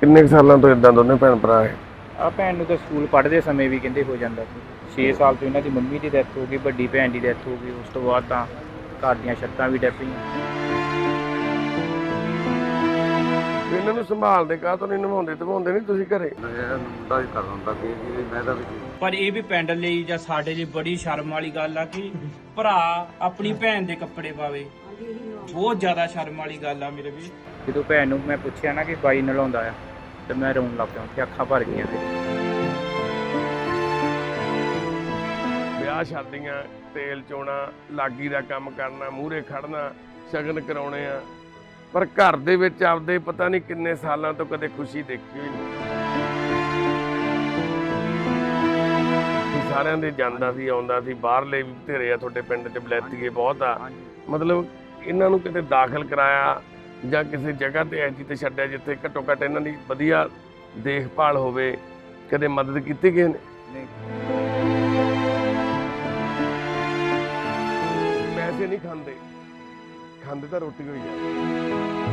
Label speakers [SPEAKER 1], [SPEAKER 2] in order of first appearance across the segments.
[SPEAKER 1] ਕਿੰਨੇ ਕੁ ਸਾਲਾਂ ਤੋਂ ਇਦਾਂ ਦੋਨੇ ਭੈਣ ਭਰਾ ਹੈ
[SPEAKER 2] ਆ ਭੈਣ ਨੂੰ ਤਾਂ ਸਕੂਲ ਪੜ੍ਹਦੇ ਸਮੇਂ ਵੀ ਕਹਿੰਦੇ ਹੋ ਜਾਂਦਾ ਸੀ। 6 ਸਾਲ ਤੋਂ ਇਹਨਾਂ ਦੀ ਮੰਮੀ ਦੀ ਡੈਥ ਹੋ ਗਈ ਵੱਡੀ ਭੈਣ ਦੀ ਡੈਥ ਹੋ ਗਈ ਉਸ ਤੋਂ ਬਾਅਦ ਤਾਂ ਘਰ ਦੀਆਂ ਛੱਤਾਂ ਵੀ ਡੱਪੀਆਂ
[SPEAKER 1] ਇਹਨਾਂ ਨੂੰ ਸੰਭਾਲਦੇ ਕਾਹ ਤੋਂ ਨਹੀਂ ਨਿਭਾਉਂਦੇ? ਨਿਭਾਉਂਦੇ ਨਹੀਂ ਤੁਸੀਂ ਘਰੇ?
[SPEAKER 3] ਮੇਰਾ ਮੁੰਡਾ ਹੀ ਕਰ ਹੁੰਦਾ ਕਿ ਜੀ ਮੈਂ ਤਾਂ ਵੀ
[SPEAKER 4] ਪਰ ਇਹ ਵੀ ਪਿੰਡ ਲਈ ਜਾਂ ਸਾਡੇ ਲਈ ਬੜੀ ਸ਼ਰਮ ਵਾਲੀ ਗੱਲ ਆ ਕਿ ਭਰਾ ਆਪਣੀ ਭੈਣ ਦੇ ਕੱਪੜੇ ਪਾਵੇ। ਬਹੁਤ ਜ਼ਿਆਦਾ ਸ਼ਰਮ ਵਾਲੀ ਗੱਲ ਆ ਮੇਰੇ ਵੀ
[SPEAKER 2] ਜਦੋਂ ਭੈਣ ਨੂੰ ਮੈਂ ਪੁੱਛਿਆ ਨਾ ਕਿ ਬਾਈ ਨਲਾਉਂਦਾ ਆ ਤੇ ਮੈਂ ਰੋਣ ਲੱਗ ਪਿਆ ਕਿ ਅੱਖਾਂ ਭਰ ਗਈਆਂ ਤੇ
[SPEAKER 1] ਵਿਆਹ ਸ਼ਾਦੀਆਂ ਤੇਲ ਚੋਣਾ ਲਾਗੀ ਦਾ ਕੰਮ ਕਰਨਾ ਮੂਹਰੇ ਖੜਨਾ ਸ਼ਗਨ ਕਰਾਉਣੇ ਆ। ਪਰ ਘਰ ਦੇ ਵਿੱਚ ਆਪਦੇ ਪਤਾ ਨਹੀਂ ਕਿੰਨੇ ਸਾਲਾਂ ਤੋਂ ਕਦੇ ਖੁਸ਼ੀ ਦੇਖੀ ਹੋਈ ਨਹੀਂ। ਸਾਰਿਆਂ ਦੇ ਜਾਂਦਾ ਸੀ ਆਉਂਦਾ ਸੀ ਬਾਹਰਲੇ ਵੀ ਬਥੇਰੇ ਆ ਤੁਹਾਡੇ ਪਿੰਡ 'ਚ ਬਲੈਤੀਏ ਬਹੁਤ ਆ।
[SPEAKER 2] ਹਾਂਜੀ।
[SPEAKER 1] ਮਤਲਬ ਇਹਨਾਂ ਨੂੰ ਕਿਤੇ ਦਾਖਲ ਕਰਾਇਆ ਜਾਂ ਕਿਸੇ ਜਗ੍ਹਾ ਤੇ ਐਜੀ ਤੇ ਛੱਡਿਆ ਜਿੱਥੇ ਘੱਟੋ ਘੱਟ ਇਹਨਾਂ ਦੀ ਵਧੀਆ ਦੇਖਭਾਲ ਹੋਵੇ ਕਦੇ ਮਦਦ ਕੀਤੀ ਕਿਸੇ ਨੇ?
[SPEAKER 2] ਨਹੀਂ।
[SPEAKER 1] ਪੈਸੇ ਨਹੀਂ ਖਾਂਦੇ। ਖਾਂਦੇ ਤਾਂ ਰੋਟੀ ਹੋਈ ਆ।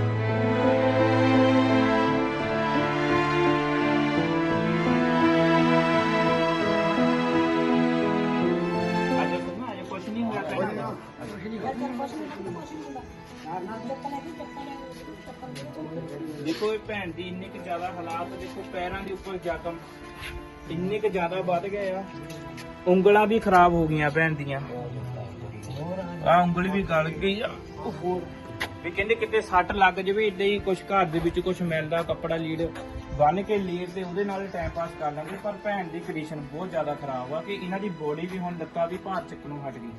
[SPEAKER 4] ਦੀ ਇੰਨੀ ਕੁ ਜ਼ਿਆਦਾ ਹਾਲਾਤ, ਦੇਖੋ ਪੈਰਾਂ ਦੇ ਉੱਪਰ ਜ਼ਖਮ, ਇੰਨੇ ਕੁ ਜ਼ਿਆਦਾ ਵੱਧ ਗਏ ਆ। ਉਂਗਲਾਂ ਵੀ ਖਰਾਬ ਹੋ ਗਈਆਂ ਭੈਣ ਦੀਆਂ। ਆ ਉਂਗਲ ਵੀ ਗਲ ਗਈ ਆ। ਓਹੋ ਵੀ ਕਹਿੰਦੇ ਕਿਤੇ ਸੱਟ ਲੱਗ ਜਵੇ, ਏਦਾਂ ਹੀ ਕੁਝ ਘਰ ਦੇ ਵਿੱਚ ਕੁਝ ਮਿਲਦਾ, ਕੱਪੜਾ ਲੀੜ ਬੰਨ ਕੇ ਲੀੜ ਤੇ ਉਹਦੇ ਨਾਲ ਟਾਈਮ ਪਾਸ ਕਰ ਲਾਂਗੇ। ਪਰ ਭੈਣ ਦੀ ਕੰਡੀਸ਼ਨ ਬਹੁਤ ਜ਼ਿਆਦਾ ਖਰਾਬ ਆ ਕਿ ਇਹਨਾਂ ਦੀ ਬੋਡੀ ਵੀ ਹੁਣ ਲੱਤਾਂ ਵੀ ਭਾਰ ਚੱਕਣੋਂ ਹਟ ਗਈ।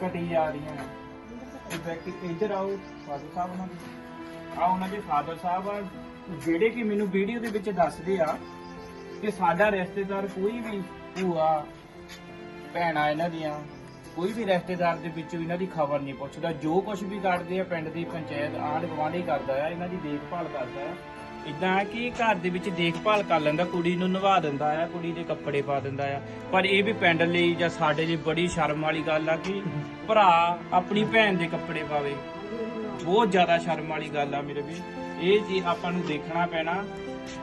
[SPEAKER 4] ਘਟੀ ਜਾ ਰਹੀਆਂ ਤੇ ਇੱਧਰ ਆਓ ਫਾਦਰ ਸਾਹਿਬ ਉਹਨਾਂ ਆ ਉਹਨਾਂ ਦੇ ਫਾਦਰ ਸਾਹਿਬ ਆ, ਜਿਹੜੇ ਕਿ ਮੈਨੂੰ ਵੀਡੀਓ ਦੇ ਵਿੱਚ ਦੱਸਦੇ ਆ ਕਿ ਸਾਡਾ ਰਿਸ਼ਤੇਦਾਰ ਕੋਈ ਵੀ ਭੂਆ, ਭੈਣਾਂ ਇਹਨਾਂ ਦੀਆਂ, ਕੋਈ ਵੀ ਰਿਸ਼ਤੇਦਾਰ ਦੇ ਵਿੱਚੋਂ ਇਹਨਾਂ ਦੀ ਖਬਰ ਨਹੀਂ ਪੁੱਛਦਾ। ਜੋ ਕੁਝ ਵੀ ਕਰਦੇ ਆ, ਪਿੰਡ ਦੀ ਪੰਚਾਇਤ ਆਂਢ ਗੁਆਂਢ ਕਰਦਾ ਆ, ਇਹਨਾਂ ਦੀ ਦੇਖਭਾਲ ਕਰਦਾ ਆ। ਇਦਾਂ ਕਿ ਘਰ ਦੇ ਵਿੱਚ ਦੇਖਭਾਲ ਕਰ ਲੈਂਦਾ, ਕੁੜੀ ਨੂੰ ਨਵਾ ਦਿੰਦਾ ਆ, ਕੁੜੀ ਦੇ ਕੱਪੜੇ ਪਾ ਦਿੰਦਾ ਆ। ਪਰ ਇਹ ਵੀ ਪਿੰਡ ਲਈ ਜਾਂ ਸਾਡੇ ਲਈ ਬੜੀ ਸ਼ਰਮ ਵਾਲੀ ਗੱਲ ਆ ਕਿ ਭਰਾ ਆਪਣੀ ਭੈਣ ਦੇ ਕੱਪੜੇ ਪਾਵੇ। ਬਹੁਤ ਜ਼ਿਆਦਾ ਸ਼ਰਮ ਵਾਲੀ ਗੱਲ ਆ ਮੇਰੇ ਵੀਰ। ਇਹ ਜੀ ਆਪਾਂ ਨੂੰ ਦੇਖਣਾ ਪੈਣਾ।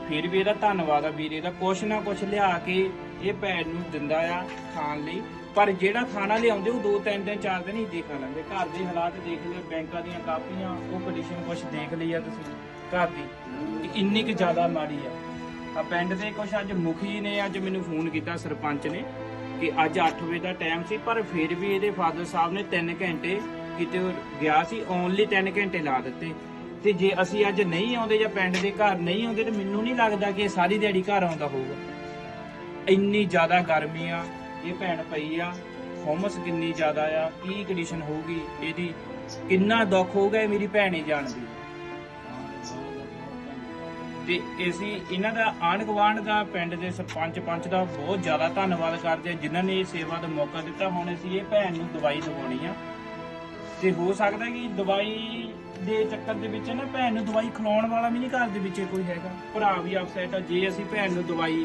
[SPEAKER 4] ਫਿਰ ਵੀ ਇਹਦਾ ਧੰਨਵਾਦ ਆ ਵੀਰੇ ਦਾ। ਕੁਛ ਨਾ ਕੁਛ ਲਿਆ ਕੇ ਇਹ ਭੈਣ ਨੂੰ ਦਿੰਦਾ ਆ ਖਾਣ ਲਈ। ਪਰ ਜਿਹੜਾ ਖਾਣਾ ਲਿਆਉਂਦੇ, ਉਹ ਦੋ ਤਿੰਨ ਦਿਨ, ਚਾਰ ਦਿਨ ਹੀ ਦੇਖ ਲੈਂਦੇ। ਘਰ ਦੇ ਹਾਲਾਤ ਦੇਖ ਲਏ ਬੈਂਕਾਂ ਦੀਆਂ ਕਾਪੀਆਂ, ਉਹ ਕੰਡੀਸ਼ਨ ਕੁਛ ਦੇਖ ਲਈ ਆ ਤੁਸੀਂ ਘਰ ਦੀ। ਇੰਨੀ ਕੁ ਜ਼ਿਆਦਾ ਮਾੜੀ ਆ। ਆ ਪਿੰਡ ਦੇ ਕੁਛ ਅੱਜ ਮੁਖੀ ਨੇ ਅੱਜ ਮੈਨੂੰ ਫੋਨ ਕੀਤਾ, ਸਰਪੰਚ ਨੇ, ਕਿ ਅੱਜ 8 ਵਜੇ ਦਾ ਟਾਈਮ ਸੀ, ਪਰ ਫਿਰ ਵੀ ਇਹਦੇ ਫਾਦਰ ਸਾਹਿਬ ਨੇ 3 ਘੰਟੇ ਕਿਤੇ ਗਿਆ ਸੀ ਓਨਲੀ 3 ਘੰਟੇ ਲਾ ਦਿੱਤੇ। ਤੇ ਜੇ ਅਸੀਂ ਅੱਜ ਨਹੀਂ ਆਉਂਦੇ ਜਾਂ ਪਿੰਡ ਦੇ ਘਰ ਨਹੀਂ ਆਉਂਦੇ, ਤੇ ਮੈਨੂੰ ਨਹੀਂ ਲੱਗਦਾ ਕਿ ਇਹ ਸਾਰੀ ਦਿਹਾੜੀ ਘਰ ਆਉਂਦਾ ਹੋਊਗਾ। ਇੰਨੀ ਜ਼ਿਆਦਾ ਗਰਮੀ ਆ ਇਹ ਭੈਣ ਪਈ ਆ, ਹਮਸ ਕਿੰਨੀ ਜ਼ਿਆਦਾ ਆ, ਕੀ ਕੰਡੀਸ਼ਨ ਹੋਊਗੀ ਇਹਦੀ? ਕਿੰਨਾ ਦੁੱਖ ਹੋਊਗਾ ਇਹ ਮੇਰੀ ਭੈਣ ਹੀ ਜਾਣਦੀ। ਤੇ ਅਸੀਂ ਇਹਨਾਂ ਦਾ ਆਂਢ ਗੁਆਂਢ ਦਾ, ਪਿੰਡ ਦੇ ਸਰਪੰਚ ਪੰਚ ਦਾ ਬਹੁਤ ਜ਼ਿਆਦਾ ਧੰਨਵਾਦ ਕਰਦੇ ਹਾਂ, ਜਿਨ੍ਹਾਂ ਨੇ ਇਹ ਸੇਵਾ ਦਾ ਮੌਕਾ ਦਿੱਤਾ। ਹੁਣ ਅਸੀਂ ਇਹ ਭੈਣ ਨੂੰ ਦਵਾਈ ਦਵਾਉਣੀ ਆ। ਤੇ ਹੋ ਸਕਦਾ ਕਿ ਦਵਾਈ ਦੇ ਚੱਕਰ ਦੇ ਵਿੱਚ ਨਾ ਭੈਣ ਨੂੰ ਦਵਾਈ ਖਿਲਾਉਣ ਵਾਲਾ ਵੀ ਨਹੀਂ ਘਰ ਦੇ ਵਿੱਚ ਕੋਈ ਹੈਗਾ। ਭਰਾ ਵੀ ਅਪਸੈਟ ਆ, ਜੇ ਅਸੀਂ ਭੈਣ ਨੂੰ ਦਵਾਈ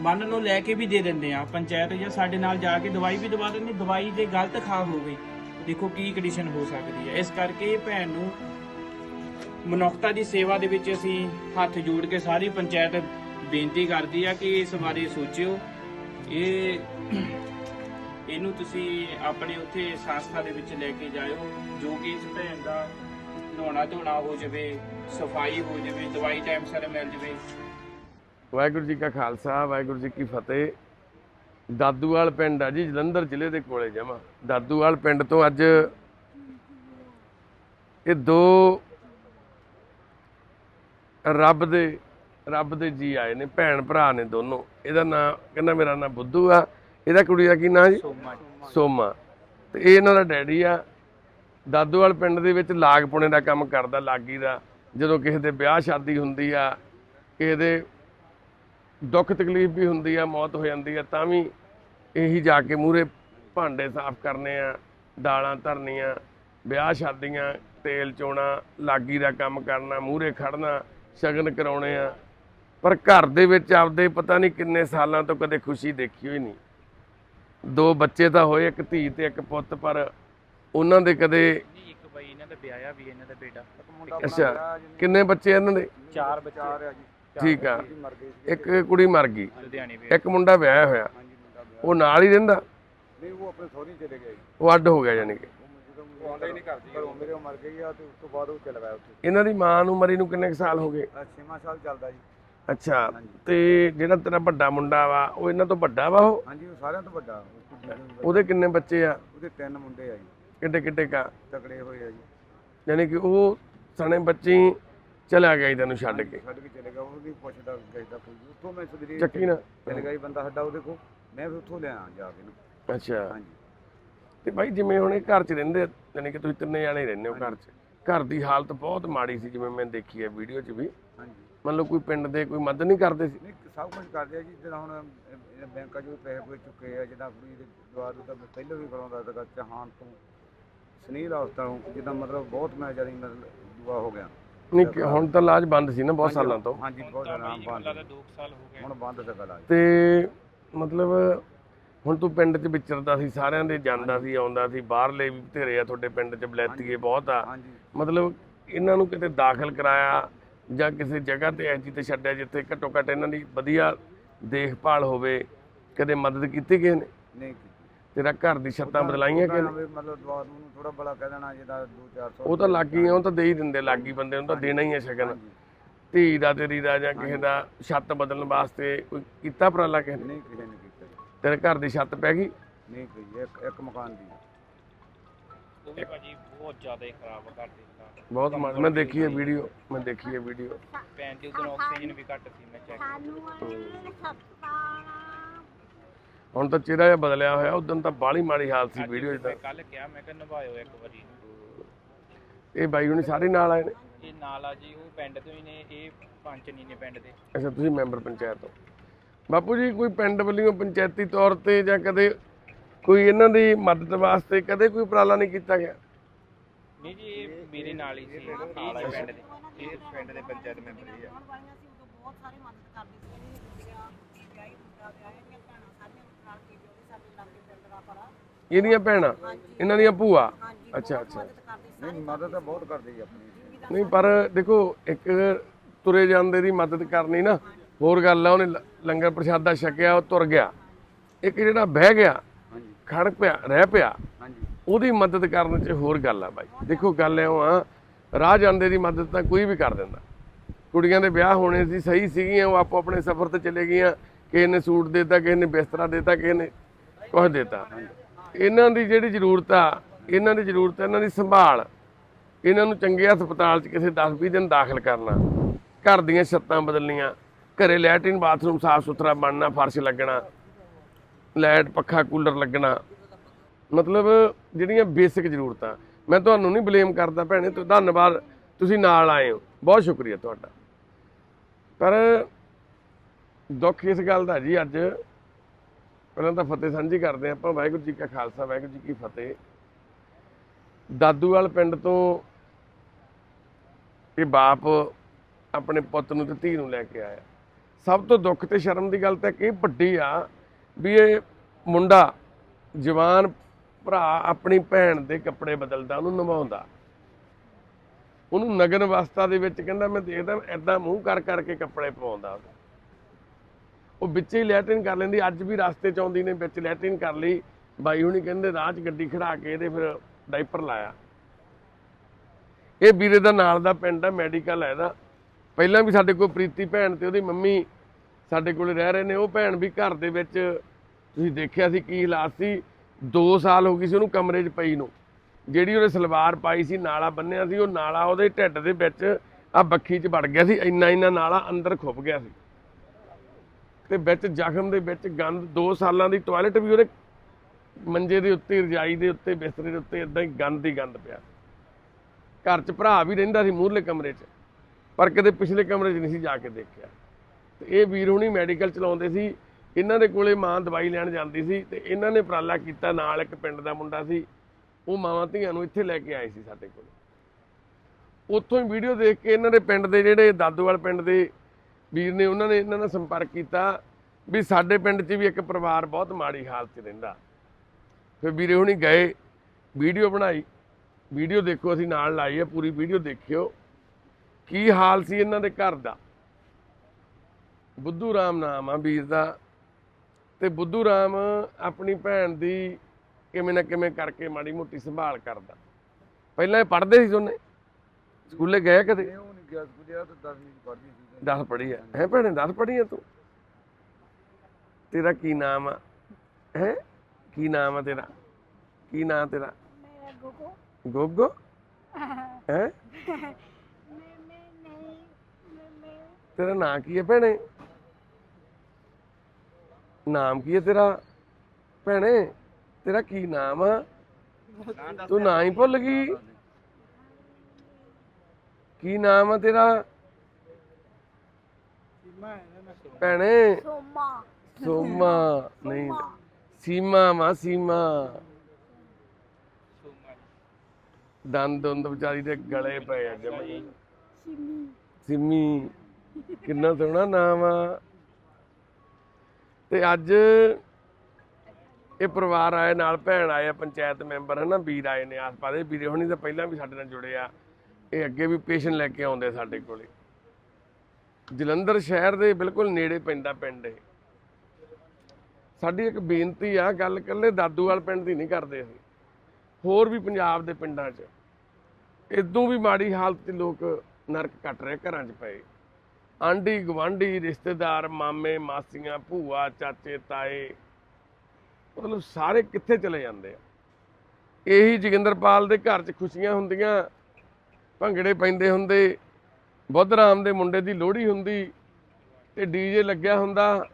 [SPEAKER 4] ਮੰਨ ਲਓ ਲੈ ਕੇ ਵੀ ਦੇ ਦਿੰਦੇ ਆ, ਪੰਚਾਇਤ ਜਾਂ ਸਾਡੇ ਨਾਲ ਜਾ ਕੇ ਦਵਾਈ ਵੀ ਦਵਾ ਦਿੰਦੇ, ਦਵਾਈ ਦੇ ਗਲਤ ਖਾ ਹੋ ਗਈ ਦੇਖੋ ਕੀ ਕੰਡੀਸ਼ਨ ਹੋ ਸਕਦੀ ਹੈ। ਇਸ ਕਰਕੇ ਇਹ ਭੈਣ ਨੂੰ ਮਨੁੱਖਤਾ ਦੀ ਸੇਵਾ ਦੇ ਵਿੱਚ ਅਸੀਂ ਹੱਥ ਜੋੜ ਕੇ ਸਾਰੀ ਪੰਚਾਇਤ ਬੇਨਤੀ ਕਰਦੀ ਆ ਕਿ ਇਸ ਬਾਰੇ ਸੋਚਿਓ। ਇਹ ਇਹਨੂੰ ਤੁਸੀਂ ਆਪਣੇ ਉੱਥੇ ਸੰਸਥਾ ਦੇ ਵਿੱਚ ਲੈ ਕੇ ਜਾਇਓ, ਜੋ ਕਿ ਇਸ ਭੈਣ ਦਾ ਨਹਾਉਣਾ ਧੋਣਾ ਹੋ ਜਾਵੇ, ਸਫ਼ਾਈ ਹੋ ਜਾਵੇ, ਦਵਾਈ ਟਾਈਮ ਸਿਰ ਮਿਲ ਜਾਵੇ।
[SPEAKER 1] ਵਾਹਿਗੁਰੂ ਜੀ ਕਾ ਖਾਲਸਾ, ਵਾਹਿਗੁਰੂ ਜੀ ਕੀ ਫਤਿਹ। ਦਾਦੂਵਾਲ ਪਿੰਡ ਆ ਜੀ, ਜਲੰਧਰ ਜ਼ਿਲ੍ਹੇ ਦੇ ਕੋਲੇ ਜਮਾ। ਦਾਦੂਵਾਲ ਪਿੰਡ ਤੋਂ ਅੱਜ ਇਹ ਦੋ ਰੱਬ ਦੇ ਰੱਬ ਦੇ ਜੀ ਆਏ ਨੇ, ਭੈਣ ਭਰਾ ਨੇ ਦੋਨੋਂ। ਇਹਦਾ ਨਾਂ, ਕਹਿੰਦਾ ਮੇਰਾ ਨਾਂ ਬੁੱਧੂ ਆ। ਇਹਦਾ ਕੁੜੀ ਦਾ ਕੀ ਨਾਂ ਜੀ? ਸੋਮਾ ਤੇ ਇਹ ਇਹਨਾਂ ਦਾ ਡੈਡੀ ਆ। ਦਾਦੂਵਾਲ ਪਿੰਡ ਦੇ ਵਿੱਚ ਲਾਗ ਪੁਣੇ ਦਾ ਕੰਮ ਕਰਦਾ ਲਾਗੀ ਦਾ। ਜਦੋਂ ਕਿਸੇ ਦੇ ਵਿਆਹ ਸ਼ਾਦੀ ਹੁੰਦੀ ਆ ਕਿਸੇ ਦੇ ਦੁੱਖ ਤਕਲੀਫ ਵੀ ਹੁੰਦੀ ਆ ਮੌਤ ਹੋ ਜਾਂਦੀ ਆ ਤਾਂ ਵੀ ਇਹੀ ਜਾ ਕੇ ਮੂਰੇ ਭਾਂਡੇ ਸਾਫ਼ ਕਰਨੇ ਆ ਦਾਲਾਂ ਧਰਨੀਆਂ ਵਿਆਹ ਸ਼ਾਦੀਆਂ ਤੇਲ ਚੋਣਾ ਲਾਗੀ ਦਾ ਕੰਮ ਕਰਨਾ ਮੂਰੇ ਖੜਨਾ ਸ਼ਗਨ ਕਰਾਉਣੇ ਆ। ਪਰ ਘਰ ਦੇ ਵਿੱਚ ਆਪਦੇ ਪਤਾ ਨਹੀਂ ਕਿੰਨੇ ਸਾਲਾਂ ਤੋਂ ਕਦੇ ਖੁਸ਼ੀ ਦੇਖੀ ਹੋਈ ਨਹੀਂ। ਦੋ ਬੱਚੇ ਤਾਂ ਹੋਏ ਇੱਕ ਧੀ ਤੇ ਇੱਕ ਪੁੱਤ ਪਰ ਉਹਨਾਂ ਦੇ ਕਦੇ
[SPEAKER 2] ਨਹੀਂ ਇੱਕ ਬਾਈ ਇਹਨਾਂ ਦਾ ਵਿਆਹਿਆ ਵੀ ਇਹਨਾਂ ਦਾ ਬੇਟਾ।
[SPEAKER 3] ਇੱਕ ਮੁੰਡਾ
[SPEAKER 1] ਅੱਛਾ। ਕਿੰਨੇ ਬੱਚੇ ਇਹਨਾਂ ਦੇ?
[SPEAKER 2] ਚਾਰ ਬੱਚੇ।
[SPEAKER 3] ਚਾਰ ਆ ਜੀ।
[SPEAKER 1] ਠੀਕ ਆ। ਇੱਕ ਕੁੜੀ ਮਰ ਗਈ। ਇੱਕ ਮੁੰਡਾ ਵਿਆਹਿਆ ਹੋਇਆ। ਉਹ ਨਾਲ ਹੀ ਰਹਿੰਦਾ?
[SPEAKER 3] ਨਹੀਂ ਉਹ ਆਪਣੇ ਸਹੁਰੇ ਚਲੇ ਗਿਆ ਜੀ।
[SPEAKER 1] ਉਹ ਅੱਡ ਹੋ ਗਿਆ ਯਾਨੀ ਕਿ।
[SPEAKER 3] ਉਹ ਆਉਂਦਾ ਹੀ ਨਹੀਂ ਕਰਦੀ ਘਰੋਂ ਮੇਰੇ ਉਹ ਮਰ ਗਈ ਆ ਤੇ ਉਸ ਤੋਂ ਬਾਅਦ ਉਹ ਚਲਾ ਗਿਆ ਉੱਥੇ।
[SPEAKER 1] ਇਹਨਾਂ ਦੀ ਮਾਂ ਨੂੰ ਮਰੀ ਨੂੰ ਕਿੰਨੇ ਸਾਲ ਹੋ ਗਏ?
[SPEAKER 3] ਆਹ ਛੇਵਾਂ ਸਾਲ ਚੱਲਦਾ ਜੀ।
[SPEAKER 1] ਅੱਛਾ ਤੇ ਜਿਹੜਾ ਤੇਰਾ ਵੱਡਾ ਮੁੰਡਾ ਵਾ ਉਹ ਇਹਨਾਂ ਤੋਂ ਵੱਡਾ ਵਾ ਉਹ?
[SPEAKER 3] ਹਾਂਜੀ ਉਹ ਸਾਰਿਆਂ ਤੋਂ ਵੱਡਾ। ਉਹ ਵੀ।
[SPEAKER 1] ਉਹਦੇ ਕਿੰਨੇ ਬੱਚੇ ਆ?
[SPEAKER 3] ਉਹਦੇ ਤਿੰਨ ਮੁੰਡੇ ਆ ਜੀ।
[SPEAKER 1] ਕਿੱਡੇ ਕਿੱਡੇ ਕਾ?
[SPEAKER 3] ਤਕੜੇ ਹੋਏ ਆ ਜੀ।
[SPEAKER 1] ਯਾਨੀ ਕਿ ਉਹ ਸਣੇ ਬੱਚੇ ਚਲਾ ਗਿਆ ਤੈਨੂੰ ਛੱਡ ਕੇ।
[SPEAKER 3] ਛੱਡ ਕੇ ਚਲੇ ਗਿਆ। ਉਹਦੀ ਪੁੱਛਦਾ ਗਈਦਾ ਕੋਈ ਉੱਥੋਂ ਮੈਂ ਸਦਰੀ
[SPEAKER 1] ਚੱਕੀ ਨਾ।
[SPEAKER 3] ਚਲੇ ਗਿਆ ਜੀ ਬੰਦਾ ਸਾਡਾ ਉਹਦੇ ਕੋਲ। ਮੈਂ ਵੀ ਉੱਥੋਂ ਲਿਆ ਜਾ ਕੇ ਨਾ।
[SPEAKER 1] ਅੱਛਾ।
[SPEAKER 3] ਹਾਂਜੀ।
[SPEAKER 1] ਤੇ ਭਾਈ ਜਿਵੇਂ ਹੁਣ ਇਹ ਘਰ 'ਚ ਰਹਿੰਦੇ ਯਾਨੀ ਕਿ ਤੁਸੀਂ ਤਿੰਨੇ ਜਾਣੇ ਰਹਿੰਦੇ ਹੋ ਘਰ 'ਚ। ਘਰ ਦੀ ਹਾਲਤ ਬਹੁਤ ਮਾੜੀ ਸੀ ਜਿਵੇਂ ਮੈਂ ਦੇਖੀ ਹੈ ਵੀਡੀਓ 'ਚ ਵੀ।
[SPEAKER 3] ਹਾਂਜੀ।
[SPEAKER 1] ਮੰਨ ਲਓ ਕੋਈ ਪਿੰਡ ਦੇ ਕੋਈ ਮਦਦ ਨਹੀਂ ਕਰਦੇ ਸੀ।
[SPEAKER 3] ਨਹੀਂ ਸਭ ਕੁਝ ਕਰਦੇ ਆ ਜੀ ਜਿਹੜਾ ਹੁਣ ਇਹ ਬੈਂਕਾਂ 'ਚੋਂ ਪੈਸੇ ਪੂਸੇ ਚੁੱਕੇ ਆ ਜਿੱਦਾਂ ਕੁੜੀ ਦੇ ਦੁਆਰ ਦਾ ਮੈਂ ਪਹਿਲਾਂ ਵੀ ਕਰਾਉਂਦਾ ਸੀਗਾ ਚਹਾਨ ਤੋਂ ਸੁਨੀਲ ਹਸਪਤਾਲੋਂ ਜਿੱਦਾਂ ਮਤਲਬ ਬਹੁਤ ਮੈਂ ਜ਼ਿਆਦਾ ਮਤਲਬ ਦੁਆ ਹੋ ਗਿਆ।
[SPEAKER 1] ਨਹੀਂ ਹੁਣ ਤਾਂ ਇਲਾਜ ਬੰਦ ਸੀ ਨਾ ਬਹੁਤ ਸਾਲਾਂ ਤੋਂ।
[SPEAKER 3] ਹਾਂਜੀ ਬਹੁਤ ਜ਼ਿਆਦਾ ਬੰਦ
[SPEAKER 2] 2 ਸਾਲ ਹੋ ਗਏ
[SPEAKER 3] ਹੁਣ ਬੰਦ ਸੀਗਾ ਇਲਾਜ।
[SPEAKER 1] ਤੇ ਮਤਲਬ ਹੁਣ ਤੂੰ ਪਿੰਡ 'ਚ ਵਿਚਰਦਾ ਸੀ ਸਾਰਿਆਂ ਦੇ ਜਾਂਦਾ ਸੀ ਆਉਂਦਾ ਸੀ ਬਾਹਰਲੇ ਵੀ ਬਥੇਰੇ ਆ ਤੁਹਾਡੇ ਪਿੰਡ 'ਚ ਬਲੈਤੀਏ ਬਹੁਤ ਆ। ਮਤਲਬ ਇਹਨਾਂ ਨੂੰ ਕਿਤੇ ਦਾਖਲ ਕਰਾਇਆ ਜਾਂ ਕਿਸੇ ਜਗ੍ਹਾ ਤੇ ਐਜੀ ਤੇ ਛੱਡਿਆ ਜਿੱਥੇ ਘੱਟੋ ਘੱਟ ਇਹਨਾਂ ਦੀ ਵਧੀਆ ਦੇਖਭਾਲ ਹੋਵੇ ਕਦੇ ਮਦਦ ਕੀਤੀ ਕਿਸੇ ਨੇ?
[SPEAKER 3] ਨਹੀਂ
[SPEAKER 1] ਤੇਰਾ ਘਰ ਦੀ ਛੱਤਾਂ ਬਦਲਾਈਆਂ ਕਿਸੇ ਨੇ?
[SPEAKER 3] ਵੀ ਮਤਲਬ ਦੁਆਰ ਨੂੰ ਥੋੜਾ ਬੜਾ ਕਹਿ ਦੇਣਾ ਜਿਹਦਾ 2-400
[SPEAKER 1] ਉਹ ਤਾਂ ਲਾਗੀ ਆ ਉਹ ਤਾਂ ਦੇ ਹੀ ਦਿੰਦੇ ਲਾਗੀ ਬੰਦੇ ਨੂੰ ਤਾਂ ਦੇਣਾ ਹੀ ਹੈ ਸ਼ਗਨ। ਧੀ ਦਾ ਤੇਰੀ ਦਾ ਜਾਂ ਕਿਸੇ ਦਾ ਛੱਤ ਬਦਲਣ ਵਾਸਤੇ ਕੋਈ ਕੀਤਾ ਉਪਰਾਲਾ ਕਿਸੇ ਨੇ?
[SPEAKER 3] ਨਹੀਂ ਕਿਸੇ ਨੇ ਕੀਤਾ।
[SPEAKER 1] ਤੇਰੇ ਘਰ ਦੀ ਛੱਤ ਪੈ ਗਈ?
[SPEAKER 3] ਨਹੀਂ ਕੋਈ ਇੱਕ ਇੱਕ ਮਕਾਨ ਦੀ।
[SPEAKER 2] ਉਹ ਵੀ ਭਾਜੀ ਬਹੁਤ ਜ਼ਿਆਦਾ ਖਰਾਬ ਕਰ ਦਿੱਤਾ
[SPEAKER 1] ਬਹੁਤ ਮਾੜਾ ਮੈਂ ਦੇਖੀ ਹੈ ਵੀਡੀਓ ਮੈਂ ਦੇਖੀ ਹੈ ਵੀਡੀਓ।
[SPEAKER 2] ਭੈਣ ਦੀ ਉਦੋਂ ਆਕਸੀਜਨ ਵੀ ਘੱਟ ਸੀ ਮੈਂ ਚੈੱਕ
[SPEAKER 1] ਹੁਣ ਤਾਂ ਚਿਹਰਾ ਜਿਹਾ ਬਦਲਿਆ ਹੋਇਆ ਉਦੋਂ ਤਾਂ ਬਾਹਲੀ ਮਾੜੀ ਹਾਲਤ ਸੀ ਵੀਡੀਓ
[SPEAKER 2] ਮੈਂ ਕੱਲ ਕਿਹਾ ਮੈਂ ਕਿ ਨਭਾਇਓ ਇੱਕ ਵਾਰੀ।
[SPEAKER 1] ਇਹ ਬਾਈ ਹੁਣੀ ਸਾਰੇ ਨਾਲ ਆਏ ਨੇ?
[SPEAKER 2] ਇਹ ਨਾਲ ਆ ਜੀ ਉਹ ਪਿੰਡ ਤੋਂ ਹੀ ਨੇ ਇਹ ਪੰਚ ਨਹੀਂ ਨੇ ਪਿੰਡ ਦੇ।
[SPEAKER 1] ਅੱਛਾ ਤੁਸੀਂ ਮੈਂਬਰ ਪੰਚਾਇਤ ਹੋ ਬਾਪੂ ਜੀ ਕੋਈ ਪਿੰਡ ਵੱਲੋਂ ਪੰਚਾਇਤੀ ਤੌਰ ਤੇ ਜਾਂ ਕਦੇ ਕੋਈ ਇਹਨਾਂ ਦੀ ਮਦਦ ਵਾਸਤੇ ਕਦੇ ਕੋਈ ਉਪਰਾਲਾ ਨਹੀਂ ਕੀਤਾ ਗਿਆ?
[SPEAKER 2] ਨਹੀਂ ਜੀ ਇਹ ਮੇਰੇ ਨਾਲ ਹੀ ਸੀ। ਇਹ ਪਿੰਡ ਦੇ। ਇਹ ਪਿੰਡ ਦੇ ਪੰਚਾਇਤ ਮੈਂਬਰ ਹੀ ਆ।
[SPEAKER 5] ਵਾਲੀਆਂ ਸੀ ਉਦੋਂ ਬਹੁਤ ਸਾਰੇ ਮਦਦ ਕਰਦੇ ਸੀ। ਜਿਹੜੀਆਂ ਵਿਆਹੀ ਮੁੰਡਾ ਵਿਆਹੇ ਦੀਆਂ ਭੈਣਾਂ ਸਾਰੀਆਂ ਨਾਲ ਕੇ ਜੋ ਵੀ ਸਾਡੇ ਲਾਗੇ ਪਿੰਡ ਦਾ ਪੜਾ
[SPEAKER 1] ਇਹਦੀਆਂ ਭੈਣਾਂ? ਇਹਨਾਂ ਦੀਆਂ ਭੂਆ? ਅੱਛਾ ਅੱਛਾ।
[SPEAKER 3] ਨਹੀਂ ਮਦਦ ਤਾਂ ਬਹੁਤ ਕਰਦੇ ਜੀ ਆਪਣੀ।
[SPEAKER 1] ਨਹੀਂ ਪਰ ਦੇਖੋ ਇੱਕ ਤੁਰੇ ਜਾਂਦੇ ਦੀ ਮਦਦ ਕਰਨੀ ਨਾ ਹੋਰ ਗੱਲ ਆ ਉਹਨੇ ਲੰਗਰ ਪ੍ਰਸ਼ਾਦਾ ਛਕਿਆ ਉਹ ਤੁਰ ਗਿਆ। ਇੱਕ ਜਿਹੜਾ ਬਹਿ ਗਿਆ ਖੜ ਪਿਆ ਰਹਿ ਪਿਆ।
[SPEAKER 3] ਹਾਂਜੀ।
[SPEAKER 1] ਉਹਦੀ ਮਦਦ ਕਰਨ 'ਚ ਹੋਰ ਗੱਲ ਆ ਬਾਈ। ਦੇਖੋ, ਗੱਲ ਐਉਂ ਆ, ਰਾਹ ਜਾਂਦੇ ਦੀ ਮਦਦ ਤਾਂ ਕੋਈ ਵੀ ਕਰ ਦਿੰਦਾ। ਕੁੜੀਆਂ ਦੇ ਵਿਆਹ ਹੋਣੇ ਸੀ, ਸਹੀ ਸੀਗੀਆਂ, ਉਹ ਆਪੋ ਆਪਣੇ ਸਫ਼ਰ ਤੇ ਚਲੇ ਗਈਆਂ। ਕਿਸੇ ਨੇ ਸੂਟ ਦਿੱਤਾ, ਕਿਸੇ ਨੇ ਬਿਸਤਰਾ ਦਿੱਤਾ, ਕਿਸੇ ਨੇ ਕੁਝ ਦਿੱਤਾ। ਇਹਨਾਂ ਦੀ ਜਿਹੜੀ ਜ਼ਰੂਰਤ ਆ, ਇਹਨਾਂ ਦੀ ਜ਼ਰੂਰਤ ਆ, ਇਹਨਾਂ ਦੀ ਸੰਭਾਲ। ਇਹਨਾਂ ਨੂੰ ਚੰਗੇ ਹਸਪਤਾਲ 'ਚ ਕਿਸੇ 10-20 ਦਿਨ ਦਾਖਲ ਕਰਨਾ। ਘਰ ਦੀਆਂ ਛੱਤਾਂ ਬਦਲਣੀਆਂ। ਘਰੇ ਲੈਟਰਿਨ, ਬਾਥਰੂਮ ਸਾਫ਼ ਸੁਥਰਾ ਬਣਨਾ, ਫਰਸ਼ ਲੱਗਣਾ। ਲਾਈਟ, ਪੱਖਾ, ਕੂਲਰ ਲੱਗਣਾ। ਮਤਲਬ ਜਿਹੜੀਆਂ ਬੇਸਿਕ ਜ਼ਰੂਰਤਾਂ, ਮੈਂ ਤੁਹਾਨੂੰ ਨਹੀਂ ਬਲੇਮ ਕਰਦਾ ਭੈਣੇ, ਤੇ ਧੰਨਵਾਦ, ਤੁਸੀਂ ਨਾਲ ਆਏ ਹੋ, ਬਹੁਤ ਸ਼ੁਕਰੀਆ ਤੁਹਾਡਾ। ਪਰ ਦੁੱਖ ਇਸ ਗੱਲ ਦਾ ਜੀ ਅੱਜ, ਪਹਿਲਾਂ ਤਾਂ ਫਤਿਹ ਸਾਂਝੀ ਕਰਦੇ ਹਾਂ ਆਪਾਂ, ਵਾਹਿਗੁਰੂ ਜੀ ਕਾ ਖਾਲਸਾ, ਵਾਹਿਗੁਰੂ ਜੀ ਕੀ ਫਤਿਹ। ਦਾਦੂਵਾਲ ਪਿੰਡ ਤੋਂ ਇਹ ਬਾਪ ਆਪਣੇ ਪੁੱਤ ਨੂੰ ਤੇ ਧੀ ਨੂੰ ਲੈ ਕੇ ਆਇਆ। ਸਭ ਤੋਂ ਦੁੱਖ ਤੇ ਸ਼ਰਮ ਦੀ ਗੱਲ ਤਾਂ ਇਹ ਵੱਡੀ ਆ, ਵੀ ਇਹ ਮੁੰਡਾ ਜਵਾਨ ਭਰਾ ਆਪਣੀ ਭੈਣ ਦੇ ਕੱਪੜੇ ਬਦਲਦਾ, ਉਹਨੂੰ ਨਵਾਉਂਦਾ। ਉਹਨੂੰ ਨਗਨ ਅਵਸਥਾ ਦੇ ਵਿੱਚ ਕਹਿੰਦਾ, ਮੈਂ ਦੇਖਦਾ ਐਦਾਂ ਮੂੰਹ ਕਰ ਕਰਕੇ ਕੱਪੜੇ ਪਵਾਉਂਦਾ ਉਹ ਵਿੱਚ ਹੀ ਲੈਟਰਿਨ ਕਰ ਲੈਂਦੀ, ਅੱਜ ਵੀ ਰਸਤੇ ਚ ਆਉਂਦੀ ਨੇ, ਵਿੱਚ ਲੈਟਰਿਨ ਕਰ ਲਈ। ਬਾਈ ਹੁਣੀ ਕਹਿੰਦੇ, ਰਾਹ 'ਚ ਗੱਡੀ ਖੜਾ ਕੇ ਇਹਦੇ ਫਿਰ ਡਾਈਪਰ ਲਾਇਆ। ਇਹ ਵੀਰੇ ਦਾ ਨਾਲ ਦਾ ਪਿੰਡ ਆ, ਮੈਡੀਕਲ ਹੈ ਇਹਦਾ। ਪਹਿਲਾਂ ਵੀ ਸਾਡੇ ਕੋਲ ਪ੍ਰੀਤੀ ਭੈਣ ਤੇ ਉਹਦੀ ਮੰਮੀ ਸਾਡੇ ਕੋਲ ਰਹਿ ਰਹੇ ਨੇ। ਉਹ ਭੈਣ ਵੀ ਘਰ ਦੇ ਵਿੱਚ, ਤੁਸੀਂ ਦੇਖਿਆ ਸੀ ਕੀ ਹਾਲਾਤ ਸੀ? 2 ਸਾਲ ਹੋ ਗਈ ਸੀ ਉਹਨੂੰ ਕਮਰੇ 'ਚ ਪਈ ਨੂੰ। ਜਿਹੜੀ ਉਹਨੇ ਸਲਵਾਰ ਪਾਈ ਸੀ, ਨਾਲਾ ਬੰਨਿਆ ਸੀ, ਉਹ ਨਾਲਾ ਉਹਦੇ ਢਿੱਡ ਦੇ ਵਿੱਚ ਆ ਬੱਖੀ 'ਚ ਵੜ ਗਿਆ ਸੀ, ਇੰਨਾ ਇੰਨਾ ਨਾਲਾ ਅੰਦਰ ਖੁੱਭ ਗਿਆ ਸੀ। ਤੇ ਵਿੱਚ ਜ਼ਖਮ ਦੇ ਵਿੱਚ ਗੰਦ 2 ਸਾਲਾਂ ਦੀ ਟਾਇਲਟ ਵੀ ਉਹਦੇ ਮੰਜੇ ਦੇ ਉੱਤੇ, ਰਜਾਈ ਦੇ ਉੱਤੇ, ਬਿਸਤਰੇ ਦੇ ਉੱਤੇ ਇਦਾਂ ਹੀ ਗੰਦ ਹੀ ਗੰਦ ਪਿਆ। ਘਰ 'ਚ ਭਰਾ ਵੀ ਰਹਿੰਦਾ ਸੀ ਮੂਹਰਲੇ ਕਮਰੇ 'ਚ, ਪਰ ਕਦੇ ਪਿਛਲੇ ਕਮਰੇ 'ਚ ਨਹੀਂ ਸੀ ਜਾ ਕੇ ਦੇਖਿਆ। ਤੇ ਇਹ ਵੀਰ ਹੁਣੀ ਮੈਡੀਕਲ ਚਲਾਉਂਦੇ ਸੀ ਇਹਨਾਂ ਦੇ ਕੋਲੇ ਮਾਂ ਦਵਾਈ ਲੈਣ ਜਾਂਦੀ ਸੀ ਤੇ ਇਹਨਾਂ ਨੇ ਉਪਰਾਲਾ ਕੀਤਾ, ਨਾਲ ਇੱਕ ਪਿੰਡ ਦਾ ਮੁੰਡਾ ਸੀ। ਉਹ ਮਾਵਾਂ ਧੀਆਂ ਨੂੰ ਇੱਥੇ ਲੈ ਕੇ ਆਏ ਸੀ ਸਾਡੇ ਕੋਲ। ਉੱਥੋਂ ਹੀ ਵੀਡੀਓ ਦੇਖ ਕੇ ਇਹਨਾਂ ਦੇ ਪਿੰਡ ਦੇ ਜਿਹੜੇ ਦਾਦੂਵਾਲ ਪਿੰਡ ਦੇ ਵੀਰ ਨੇ, ਉਹਨਾਂ ਨੇ ਇਹਨਾਂ ਨਾਲ ਸੰਪਰਕ ਕੀਤਾ ਵੀ ਸਾਡੇ ਪਿੰਡ 'ਚ ਵੀ ਇੱਕ ਪਰਿਵਾਰ ਬਹੁਤ ਮਾੜੀ ਹਾਲਤ 'ਚ ਰਹਿੰਦਾ। ਫਿਰ ਵੀਰੇ ਹੁਣੀ ਗਏ, ਵੀਡੀਓ ਬਣਾਈ। ਵੀਡੀਓ ਦੇਖੋ, ਅਸੀਂ ਨਾਲ ਲਾਈ ਹੈ ਪੂਰੀ ਵੀਡੀਓ ਦੇਖਿਓ। ਕੀ ਹਾਲ ਸੀ ਇਹਨਾਂ ਦੇ ਘਰ ਦਾ? ਬੁੱਧੂ ਰਾਮ ਨਾਮ ਆ ਵੀਰ ਦਾ। ਤੇ ਬੁੱਧੂ ਰਾਮ ਆਪਣੀ ਭੈਣ ਦੀ ਕਿਵੇਂ ਨਾ ਕਿਵੇਂ ਕਰਕੇ ਮਾੜੀ ਮੋਟੀ ਸੰਭਾਲ ਕਰਦਾ। ਪਹਿਲਾਂ ਇਹ ਪੜ੍ਹਦੇ ਸੀ ਦੋਨੇ? ਸਕੂਲੇ ਗਏ ਕਦੇ?
[SPEAKER 3] ਉਹ ਨਹੀਂ ਗਿਆ ਸਕੂਲ ਆ ਤਾਂ 10ਵੀਂ ਚ ਪੜ੍ਹਦੀ ਸੀ
[SPEAKER 1] 10 ਪੜ੍ਹੀ ਹੈ ਹੈ ਭੈਣੇ 10 ਪੜ੍ਹੀ ਹੈ ਤੂੰ? ਤੇਰਾ ਕੀ ਨਾਮ ਆ? ਹੈ? ਕੀ ਨਾਮ ਆ ਤੇਰਾ? ਕੀ ਨਾਮ ਤੇਰਾ?
[SPEAKER 5] ਮੇਰਾ ਗੋਗੋ।
[SPEAKER 1] ਗੋਗੋ? ਹੈ?
[SPEAKER 5] ਮੈਂ ਮੈਂ ਨਹੀਂ ਮੈਂ ਮੈਂ।
[SPEAKER 1] ਤੇਰਾ ਨਾਂ ਕੀ ਹੈ ਭੈਣੇ? ਨਾਮ ਕੀ ਹੈ ਤੇਰਾ? ਭੈਣੇ ਤੇਰਾ ਕੀ ਨਾਮ ਆ? ਤੂੰ ਨਾਂ ਹੀ ਭੁੱਲ ਗਈ। ਕੀ ਨਾਮ ਆ ਤੇਰਾ? ਭੈਣੇ।
[SPEAKER 5] ਸੋਮਾ।
[SPEAKER 1] ਸੋਮਾ ਨਹੀਂ। ਸੀਮਾ। ਮਾ ਸੀਮਾ। ਦੰਦ ਦੁੰਦ ਵਿਚਾਰੀ ਦੇ ਗਲੇ ਪਏ ਆ ਜਮਾ।
[SPEAKER 5] ਸਿੰਮੀ
[SPEAKER 1] ਕਿੰਨਾ ਸੋਹਣਾ ਨਾਮ ਆ। ਤੇ ਅੱਜ ਇਹ ਪਰਿਵਾਰ ਆਏ, ਨਾਲ ਭੈਣ ਆਏ ਪੰਚਾਇਤ ਮੈਂਬਰ, ਹਨਾ, ਵੀਰ ਆਏ ਨੇ, ਆਸ-ਪਾਸ ਦੇ ਵੀਰੇ, ਹੁਣੀ ਤਾਂ ਪਹਿਲਾਂ ਵੀ ਸਾਡੇ ਨਾਲ ਜੁੜੇ ਆ। ਇਹ ਅੱਗੇ ਵੀ ਪੇਸ਼ੈਂਟ ਲੈ ਕੇ ਆਉਂਦੇ ਆ ਸਾਡੇ ਕੋਲੇ। ਜਲੰਧਰ ਸ਼ਹਿਰ ਦੇ ਬਿਲਕੁਲ ਨੇੜੇ ਪੈਂਦਾ ਪਿੰਡ ਇਹ। ਸਾਡੀ ਇੱਕ ਬੇਨਤੀ ਆ, ਗੱਲ ਇਕੱਲੇ ਦਾਦੂਵਾਲ ਪਿੰਡ ਦੀ ਨਹੀਂ ਕਰਦੇ ਅਸੀਂ। ਹੋਰ ਵੀ ਪੰਜਾਬ ਦੇ ਪਿੰਡਾਂ 'ਚ। ਇਦੋਂ ਵੀ ਮਾੜੀ ਹਾਲਤ 'ਚ ਲੋਕ ਨਰਕ ਕੱਟ ਰਹੇ, ਘਰਾਂ 'ਚ ਪਏ। ਆਂਢੀ ਗਵਾਂਢੀ ਰਿਸ਼ਤੇਦਾਰ, ਮਾਮੇ, ਮਾਸੀਆਂ, ਭੂਆ, ਚਾਚੇ, ਤਾਏ। ਮਤਲਬ ਸਾਰੇ ਕਿੱਥੇ ਚਲੇ ਜਾਂਦੇ ਆ। ਇਹੀ ਜੋਗਿੰਦਰਪਾਲ ਦੇ ਘਰ 'ਚ ਖੁਸ਼ੀਆਂ ਹੁੰਦੀਆਂ, ਭੰਗੜੇ ਪੈਂਦੇ ਹੁੰਦੇ, ਬੁੱਧ ਰਾਮ ਦੇ ਮੁੰਡੇ ਦੀ ਲੋਹੜੀ ਹੁੰਦੀ, ਤੇ ਡੀਜੇ ਲੱਗਿਆ ਹੁੰਦਾ,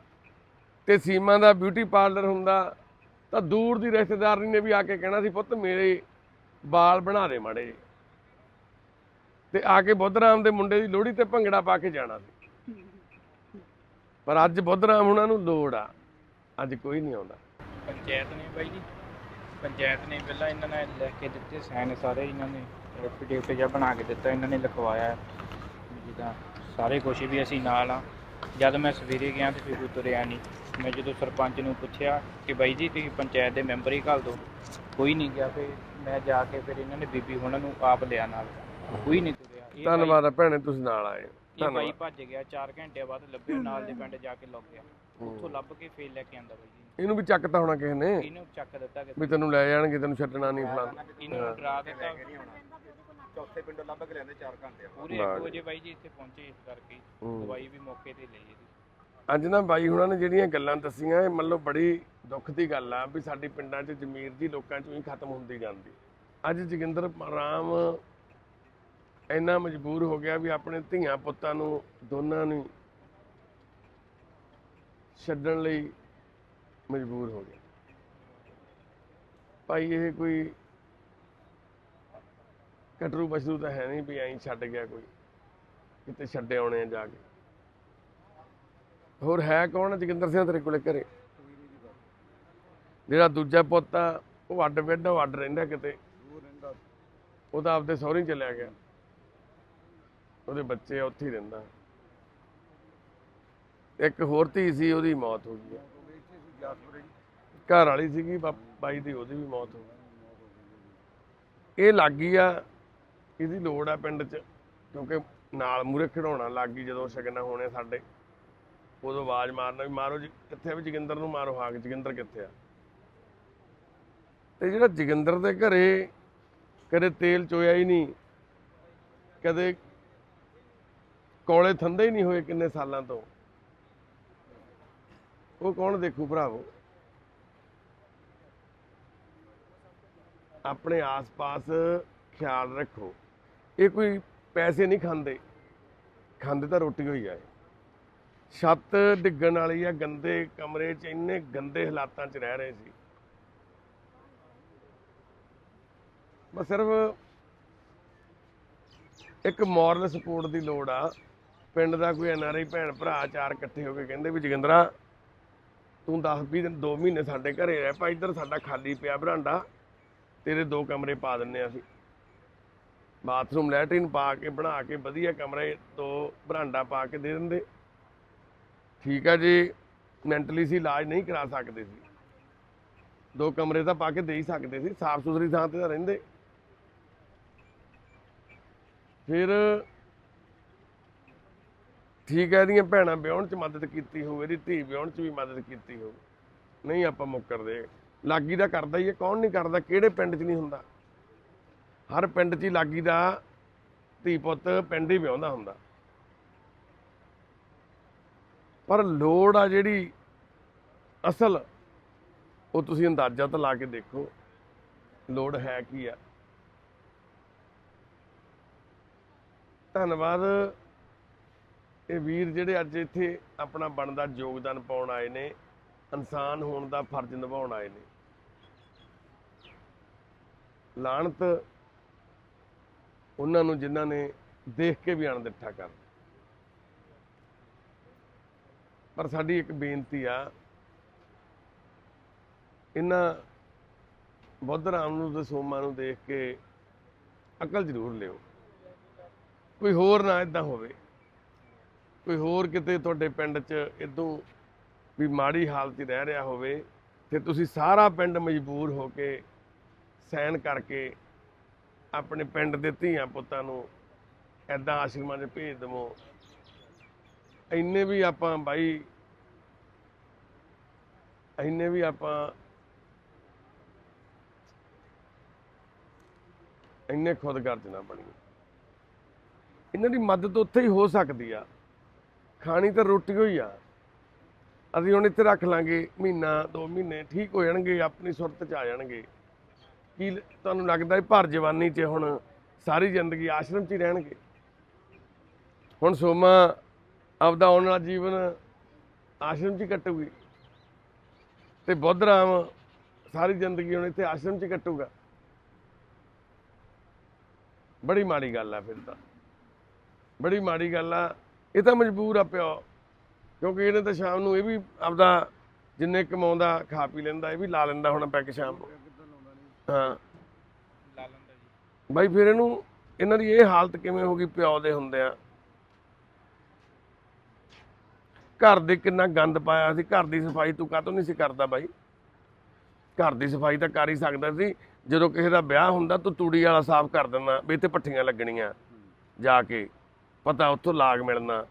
[SPEAKER 1] ਤੇ ਸੀਮਾ ਦਾ ਬਿਊਟੀ ਪਾਰਲਰ ਹੁੰਦਾ, ਤਾਂ ਦੂਰ ਦੀ ਰਿਸ਼ਤੇਦਾਰਨੀ ਨੇ ਵੀ ਆ ਕੇ ਕਹਿਣਾ ਸੀ, ਪੁੱਤ ਮੇਰੇ ਵਾਲ ਬਣਾ ਦੇ ਮਾੜੇ। ਜਿਹੇ। ਤੇ ਆ ਕੇ ਬੁੱਧ ਰਾਮ ਦੇ ਮੁੰਡੇ ਦੀ ਲੋਹੜੀ ਤੇ ਭੰਗੜਾ ਪਾ ਕੇ ਜਾਣਾ ਸੀ। ਪਰ ਅੱਜ ਬੁੱਧ ਰਾਮ ਉਹਨਾਂ ਨੂੰ ਲੋੜ ਆ। ਅੱਜ ਕੋਈ ਨਹੀਂ ਆਉਂਦਾ।
[SPEAKER 2] ਪੰਚਾਇਤ ਨੇ ਬਾਈ ਜੀ। ਪੰਚਾਇਤ ਨੇ ਪਹਿਲਾਂ ਇਹਨਾਂ ਨੇ ਲਿਖ ਕੇ ਦਿੱਤੇ ਸਾਈਨ ਸਾਰੇ ਇਹਨਾਂ ਨੇ। ਐਫੀਡੇਵਿਟ ਜਿਹਾ ਬਣਾ ਕੇ ਦਿੱਤਾ ਇਹਨਾਂ ਨੇ ਲਿਖਵਾਇਆ। ਜਿੱਦਾਂ ਸਾਰੇ ਕੁਛ ਵੀ ਅਸੀਂ ਨਾਲ ਆ। ਜਦ ਮੈਂ ਸਵੇਰੇ ਗਿਆ ਤੇ ਫਿਰ ਤੁਰਿਆ ਨਹੀਂ। ਮੈਂ ਜਦੋਂ ਸਰਪੰਚ ਨੂੰ ਪੁੱਛਿਆ ਕਿ ਬਾਈ ਜੀ ਤੁਸੀਂ ਪੰਚਾਇਤ ਦੇ ਮੈਂਬਰ ਹੀ ਘੱਲ ਦਿਓ ਕੋਈ ਨਹੀਂ ਗਿਆ ਫਿਰ ਮੈਂ ਜਾ ਕੇ ਫਿਰ ਇਹਨਾਂ ਨੇ ਬੀਬੀ ਹੁਣਾਂ ਨੂੰ ਆਪ ਲਿਆ ਨਾਲ। ਕੋਈ ਨਹੀਂ ਤੁਰਿਆ।
[SPEAKER 1] ਧੰਨਵਾਦ ਆ ਭੈਣੇ ਤੁਸੀਂ ਨਾਲ ਆਏ।
[SPEAKER 2] ਇਹ ਬਾਈ
[SPEAKER 1] ਧੰਨਵਾਦ।
[SPEAKER 2] ਭੱਜ ਗਿਆ 4 ਘੰਟੇ ਬਾਅਦ ਲੱਭਿਆ ਨਾਲ ਦੇ ਪਿੰਡ ਜਾ ਕੇ ਲੱਗ ਗਿਆ। ਉੱਥੋਂ ਲੱਭ ਕੇ ਫੇਰ ਲੈ ਕੇ ਆਂਦਾ ਬਾਈ ਜੀ।
[SPEAKER 1] ਇਹਨੂੰ ਵੀ ਚੱਕਤਾ ਹੋਣਾ ਕਿਸੇ ਨੇ?
[SPEAKER 2] ਇਹਨੂੰ ਚੱਕ ਦਿੱਤਾ ਕਿ
[SPEAKER 1] ਵੀ ਤੈਨੂੰ ਲੈ ਜਾਣਗੇ ਤੈਨੂੰ ਛੱਡਣਾ ਨਹੀਂ ਫਲਾਣਾ।
[SPEAKER 2] ਇਹਨੂੰ ਡਰਾ ਦਿੱਤਾ।
[SPEAKER 3] ਚੌਥੇ ਪਿੰਡੋਂ ਲੱਭ ਕੇ ਲਿਆਂਦੇ 4 ਘੰਟੇ
[SPEAKER 2] ਪੂਰੇ 1 ਵਜੇ ਬਾਈ ਜੀ ਇੱਥੇ ਪਹੁੰਚੇ ਇਸ ਕਰਕੇ। ਦਵਾਈ ਵੀ ਮੌਕੇ ਤੇ ਲਈ ਇਹਦੀ।
[SPEAKER 1] ਅੱਜ ਨਾ ਬਾਈ ਹੁਣਾਂ ਨੇ ਜਿਹੜੀਆਂ ਗੱਲਾਂ ਦੱਸੀਆਂ ਇਹ ਮੰਨ ਲਓ ਬੜੀ ਦੁੱਖ ਦੀ ਗੱਲ ਆ ਵੀ ਸਾਡੀ ਪਿੰਡਾਂ 'ਚ ਜ਼ਮੀਰ ਦੀ ਲੋਕਾਂ 'ਚੋਂ ਹੀ ਖਤਮ ਹੁੰਦੀ ਜਾਂਦੀ। ਅੱਜ ਜੋਗਿੰਦਰ ਰਾਮ ਇੰਨਾ ਮਜਬੂਰ ਹੋ ਗਿਆ ਵੀ ਆਪਣੇ ਧੀਆਂ ਪੁੱਤਾਂ ਨੂੰ, ਦੋਨਾਂ ਨੂੰ ਛੱਡਣ ਲਈ ਮਜਬੂਰ ਹੋ ਗਿਆ। ਭਾਈ, ਇਹ ਕੋਈ ਕਟਰੂ ਬਸ਼ਰੂ ਤਾਂ ਹੈ ਨਹੀਂ ਵੀ ਐਂ ਛੱਡ ਗਿਆ ਕੋਈ, ਕਿਤੇ ਛੱਡੇ ਆਉਣੇ ਆ ਜਾ ਕੇ। ਹੋਰ ਹੈ ਕੌਣ ਜੋਗਿੰਦਰ ਸਿੰਘ ਤੇਰੇ ਕੋਲੇ ਘਰੇ? ਜਿਹੜਾ ਦੂਜਾ ਪੁੱਤ ਆ, ਉਹ ਅੱਡ ਬੈੱਡ ਉਹ ਅੱਡ ਰਹਿੰਦਾ ਕਿਤੇ? ਉਹਦਾ ਆਪਦੇ ਸਹੁਰੇ ਚਲਿਆ ਗਿਆ। ਉਹਦੇ ਬੱਚੇ ਆ, ਉੱਥੇ ਹੀ ਰਹਿੰਦਾ। ਇੱਕ ਹੋਰ ਧੀ ਸੀ, ਉਹਦੀ ਮੌਤ ਹੋ ਗਈ ਘਰ ਵਾਲੀ ਸੀਗੀ ਬਾਈ ਦੀ, ਉਹਦੀ ਵੀ ਮੌਤ ਹੋ ਗਈ। ਇਹ ਲੱਗੀ ਆ, ਇਹਦੀ ਲੋੜ ਆ ਪਿੰਡ 'ਚ, ਕਿਉਂਕਿ ਨਾਲ ਮੂਰੇ ਖਿਡਾਉਣਾ ਲੱਗ ਜਦੋਂ ਸ਼ਗਨ ਹੋਣੇ ਸਾਡੇ। ਉਦੋਂ ਆਵਾਜ਼ ਮਾਰਨਾ ਵੀ ਮਾਰੋ ਜੀ, ਕਿੱਥੇ ਵੀ ਜੋਗਿੰਦਰ ਨੂੰ ਮਾਰੋ ਹਾਕ, ਜੋਗਿੰਦਰ ਕਿੱਥੇ ਆ? ਤੇ ਜਿਹੜਾ ਜੋਗਿੰਦਰ ਦੇ ਘਰੇ ਕਦੇ ਤੇਲ ਚੋਇਆ ਹੀ ਨਹੀਂ, ਕਦੇ ਕੋਲੇ ਥੰਦੇ ਹੀ ਨਹੀਂ ਹੋਏ ਕਿੰਨੇ ਸਾਲਾਂ ਤੋਂ। ਉਹ ਕੌਣ ਦੇਖੂ ਭਰਾਵੋ? ਆਪਣੇ ਆਸ-ਪਾਸ ਖਿਆਲ ਰੱਖੋ। ਇਹ ਕੋਈ ਪੈਸੇ ਨਹੀਂ ਖਾਂਦੇ। ਖਾਂਦੇ ਤਾਂ ਰੋਟੀ ਹੋਈ ਆ ਛੱਤ ਡਿੱਗਣ ਵਾਲੀ ਆ, ਗੰਦੇ ਕਮਰੇ 'ਚ ਇੰਨੇ ਗੰਦੇ ਹਾਲਾਤਾਂ 'ਚ ਰਹਿ ਰਹੇ ਸੀ। ਬਸ ਸਿਰਫ ਇੱਕ ਮੋਰਲ ਸਪੋਰਟ ਦੀ ਲੋੜ ਆ। ਪਿੰਡ ਦਾ ਕੋਈ ਐਨਆਰਆਈ ਭੈਣ ਭਰਾ ਚਾਰ ਇਕੱਠੇ ਹੋ ਕੇ ਕਹਿੰਦੇ ਵੀ ਜਗਿੰਦਰਾ, ਤੂੰ 10 20 ਦਿਨ 2 ਮਹੀਨੇ ਸਾਡੇ ਘਰੇ ਰਹਿ ਪਾ ਇੱਧਰ ਸਾਡਾ ਖਾਲੀ ਪਿਆ ਬਰਾਂਡਾ, ਤੇਰੇ ਦੋ ਕਮਰੇ ਪਾ ਦਿੰਨੇ ਆ ਅਸੀਂ। ਬਾਥਰੂਮ, ਲੈਟਰਿਨ ਪਾ ਕੇ, ਬਣਾ ਕੇ, ਵਧੀਆ ਕਮਰੇ, ਦੋ ਬਰਾਂਡਾ ਪਾ ਕੇ ਦੇ ਦਿੰਦੇ। ਠੀਕ ਆ ਜੀ, ਮੈਂਟਲੀ ਸੀ ਇਲਾਜ ਨਹੀਂ ਕਰਾ ਸਕਦੇ ਸੀ। ਦੋ ਕਮਰੇ ਤਾਂ ਪਾ ਕੇ ਦੇ ਹੀ ਸਕਦੇ ਸੀ, ਸਾਫ਼ ਸੁਥਰੀ ਥਾਂ ਤੇ ਤਾਂ ਰਹਿੰਦੇ। ਫਿਰ ਠੀਕ ਹੈ ਇਹਦੀਆਂ ਭੈਣਾਂ ਵਿਆਹਣ ਚ ਮਦਦ ਕੀਤੀ ਹੋਵੇ, ਇਹਦੀ ਧੀ ਵਿਆਹਣ ਚ ਵੀ ਮਦਦ ਕੀਤੀ ਹੋਵੇ। ਨਹੀਂ ਆਪਾਂ ਮੁੱਕਰਦੇ। ਲਾਗੀ ਦਾ ਕਰਦਾ ਹੀ ਹੈ, ਕੌਣ ਨਹੀਂ ਕਰਦਾ, ਕਿਹੜੇ ਪਿੰਡ 'ਚ ਨਹੀਂ ਹੁੰਦਾ। ਹਰ ਪਿੰਡ 'ਚ ਹੀ ਲਾਗੀ ਦਾ ਧੀ ਪੁੱਤ ਪਿੰਡ ਹੀ ਵਿਆਹੁੰਦਾ ਹੁੰਦਾ। ਪਰ ਲੋੜ ਆ ਜਿਹੜੀ ਅਸਲ, ਉਹ ਤੁਸੀਂ ਅੰਦਾਜ਼ਾ ਤਾਂ ਲਾ ਕੇ ਦੇਖੋ, ਲੋੜ ਹੈ ਕੀ ਆ। ਧੰਨਵਾਦ। ਇਹ ਵੀਰ ਜਿਹੜੇ ਅੱਜ ਇੱਥੇ ਆਪਣਾ ਬਣਦਾ ਯੋਗਦਾਨ ਪਾਉਣ ਆਏ ਨੇ, ਇਨਸਾਨ ਹੋਣ ਦਾ ਫਰਜ਼ ਨਿਭਾਉਣ ਆਏ ਨੇ। ਲਾਣਤ ਉਹਨਾਂ ਨੂੰ ਜਿਨ੍ਹਾਂ ਨੇ ਦੇਖ ਕੇ ਵੀ ਅਣਦਿੱਠਾ ਕਰ ਪਰ ਸਾਡੀ ਇੱਕ ਬੇਨਤੀ ਆ, ਇਹਨਾਂ ਬੁੱਧ ਰਾਮ ਨੂੰ ਤੇ ਸੋਮਾ ਨੂੰ ਦੇਖ ਕੇ ਅਕਲ ਜ਼ਰੂਰ ਲਿਓ। ਕੋਈ ਹੋਰ ਨਾ ਇਦਾਂ ਹੋਵੇ। ਕੋਈ ਹੋਰ ਕਿਤੇ ਤੁਹਾਡੇ ਪਿੰਡ 'ਚ ਇਦੋਂ ਵੀ ਮਾੜੀ ਹਾਲਤ 'ਚ ਰਹਿ ਰਿਹਾ ਹੋਵੇ ਤੇ ਤੁਸੀਂ ਸਾਰਾ ਪਿੰਡ ਮਜਬੂਰ ਹੋ ਕੇ ਸੈਨ ਕਰਕੇ ਆਪਣੇ ਪਿੰਡ ਦੇ ਧੀਆਂ ਪੁੱਤਾਂ ਨੂੰ ਐਦਾਂ ਆਸ਼ਰਮਾਂ 'ਚ ਭੇਜ ਦਵੋ। ਇੰਨੇ ਵੀ ਆਪਾਂ ਬਾਈ, ਇੰਨੇ ਵੀ ਆਪਾਂ ਇੰਨੇ ਖੁਦਗਰਜ਼ ਨਾ ਬਣੀਏ। ਇਹਨਾਂ ਦੀ ਮਦਦ ਉੱਥੇ ਹੀ ਹੋ ਸਕਦੀ ਆ। ਖਾਣੀ ਤਾਂ ਰੋਟੀ ਹੋਈ ਆ। ਅਸੀਂ ਹੁਣ ਇੱਥੇ ਰੱਖ ਲਾਂਗੇ, ਮਹੀਨਾ, ਦੋ ਮਹੀਨੇ, ਠੀਕ ਹੋ ਜਾਣਗੇ, ਆਪਣੀ ਸੁਰਤ ਚ ਆ ਜਾਣਗੇ। ਕੀ ਤੁਹਾਨੂੰ ਲੱਗਦਾ ਭਰ ਜਵਾਨੀ 'ਚ ਹੁਣ ਸਾਰੀ ਜ਼ਿੰਦਗੀ ਆਸ਼ਰਮ 'ਚ ਹੀ ਰਹਿਣਗੇ? ਹੁਣ ਸੋਮਾ ਆਪਦਾ ਆਉਣ ਵਾਲਾ ਜੀਵਨ ਆਸ਼ਰਮ 'ਚ ਹੀ ਕੱਟੂਗੀ। ਤੇ ਬੁੱਧ ਰਾਮ ਸਾਰੀ ਜ਼ਿੰਦਗੀ ਹੁਣ ਇੱਥੇ ਆਸ਼ਰਮ 'ਚ ਹੀ ਕੱਟੂਗਾ। ਬੜੀ ਮਾੜੀ ਗੱਲ ਆ ਫਿਰ ਤਾਂ। ਬੜੀ ਮਾੜੀ ਗੱਲ ਆ। ਇਹ ਤਾਂ ਮਜਬੂਰ ਆ ਪਿਓ। ਕਿਉਂਕਿ ਇਹਨੇ ਤਾਂ ਸ਼ਾਮ ਨੂੰ ਇਹ ਵੀ ਆਪਦਾ ਜਿੰਨੇ ਕਮਾਉਂਦਾ, ਖਾ ਪੀ ਲੈਂਦਾ, ਇਹ ਵੀ ਲਾ ਲੈਂਦਾ ਹੁਣ ਪੈਕ ਸ਼ਾਮ ਨੂੰ। ਹਾਂ।
[SPEAKER 2] ਲਾ ਲੈਂਦਾ ਜੀ
[SPEAKER 1] ਬਾਈ ਫਿਰ ਇਹਨੂੰ, ਇਹਨਾਂ ਦੀ ਇਹ ਹਾਲਤ ਕਿਵੇਂ ਹੋ ਗਈ ਪਿਓ ਦੇ ਹੁੰਦੇ ਆ ਘਰ ਦੇ ਕਿੰਨਾ ਗੰਦ ਪਾਇਆ ਸੀ, ਘਰ ਦੀ ਸਫ਼ਾਈ ਤੂੰ ਕਾਹਤੋਂ ਨਹੀਂ ਸੀ ਕਰਦਾ ਬਾਈ? ਘਰ ਦੀ ਸਫ਼ਾਈ ਤਾਂ ਕਰ ਹੀ ਸਕਦਾ ਸੀ। ਜਦੋਂ ਕਿਸੇ ਦਾ ਵਿਆਹ ਹੁੰਦਾ, ਤੂੰ ਤੂੜੀ ਵਾਲਾ ਸਾਫ਼ ਕਰ ਦਿੰਦਾ, ਵੀ ਇੱਥੇ ਪੱਠੀਆਂ ਲੱਗਣੀਆਂ ਜਾ ਕੇ। ਪਤਾ ਉੱਥੋਂ ਲਾਗ ਮਿਲਣਾ।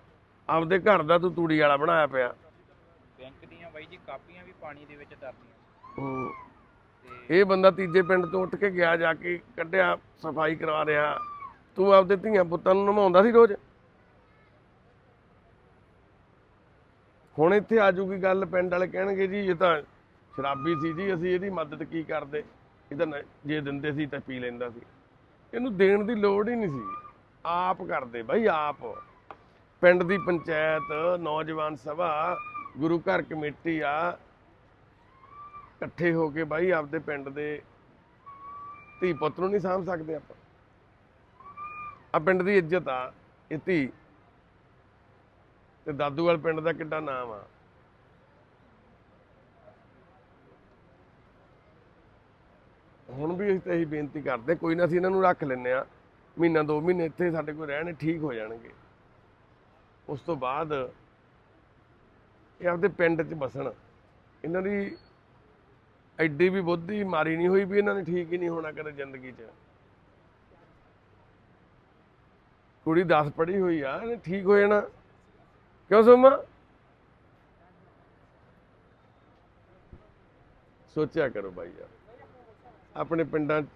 [SPEAKER 1] ਆਪਦੇ ਘਰ ਦਾ ਤੂੰ ਤੂੜੀ ਵਾਲਾ ਬਣਾਇਆ ਪਿਆ।
[SPEAKER 2] ਬੈਂਕ ਦੀਆਂ ਬਾਈ ਜੀ ਕਾਪੀਆਂ ਵੀ ਪਾਣੀ ਦੇ ਵਿੱਚ ਤਰਦੀਆਂ
[SPEAKER 1] ਇਹ ਬੰਦਾ ਤੀਜੇ ਪਿੰਡ ਤੋਂ ਉੱਠ ਕੇ ਗਿਆ ਜਾ ਕੇ ਕੱਢਿਆ ਸਫ਼ਾਈ ਕਰਵਾ ਰਿਹਾ। ਤੂੰ ਆਪਦੇ ਧੀਆਂ ਪੁੱਤਾਂ ਨੂੰ ਨਮਾਉਂਦਾ ਸੀ ਰੋਜ਼? ਹੁਣ ਇੱਥੇ ਆ ਜੂਗੀ ਗੱਲ ਪਿੰਡ ਵਾਲੇ ਕਹਿਣਗੇ ਜੀ ਇਹ ਤਾਂ ਸ਼ਰਾਬੀ ਸੀ ਜੀ ਅਸੀਂ ਇਹਦੀ ਮਦਦ ਕੀ ਕਰਦੇ? ਇਹ ਤਾਂ ਨ- ਜੇ ਦਿੰਦੇ ਸੀ ਤਾਂ ਪੀ ਲੈਂਦਾ ਸੀ। ਇਹਨੂੰ ਦੇਣ ਦੀ ਲੋੜ ਹੀ ਨਹੀਂ ਸੀ। ਆਪ ਕਰਦੇ ਬਾਈ, ਆਪ। ਪਿੰਡ ਦੀ ਪੰਚਾਇਤ, ਨੌਜਵਾਨ ਸਭਾ, ਗੁਰੂ ਘਰ ਕਮੇਟੀ ਆ। ਇਕੱਠੇ ਹੋ ਕੇ ਬਾਈ ਆਪਦੇ ਪਿੰਡ ਦੇ ਧੀ ਪੁੱਤ ਨੂੰ ਨਹੀਂ ਸਾਂਭ ਸਕਦੇ ਆਪਾਂ। ਆ ਪਿੰਡ ਦੀ ਇੱਜ਼ਤ ਆ, ਇਹ ਧੀ। ਤੇ ਦਾਦੂਵਾਲ ਪਿੰਡ ਦਾ ਕਿੱਡਾ ਨਾਮ ਆ। ਹੁਣ ਵੀ ਅਸੀਂ ਤਾਂ ਇਹੀ ਬੇਨਤੀ ਕਰਦੇ, ਕੋਈ ਨਾ ਅਸੀਂ ਇਹਨਾਂ ਨੂੰ ਰੱਖ ਲੈਨੇ ਆ ਮਹੀਨਾ, ਦੋ ਮਹੀਨੇ ਇੱਥੇ ਸਾਡੇ ਕੋਲ ਰਹਿਣ ਠੀਕ ਹੋ ਜਾਣਗੇ। ਉਸ ਤੋਂ ਬਾਅਦ ਇਹ ਆਪਦੇ ਪਿੰਡ 'ਚ ਬਸਣ। ਇਹਨਾਂ ਦੀ ਐਡੀ ਵੀ ਬੁੱਧੀ ਮਾਰੀ ਨਹੀਂ ਹੋਈ ਵੀ ਇਹਨਾਂ ਨੇ ਠੀਕ ਹੀ ਨਹੀਂ ਹੋਣਾ ਕਦੇ ਜ਼ਿੰਦਗੀ 'ਚ। ਕੁੜੀ 10 ਪੜ੍ਹੀ ਹੋਈ ਆ, ਇਹਨੇ ਠੀਕ ਹੋ ਜਾਣਾ। ਕਿਉਂ ਸੋਮਾ? ਸੋਚਿਆ ਕਰੋ ਬਾਈ ਯਾਰ। ਆਪਣੇ ਪਿੰਡਾਂ 'ਚ,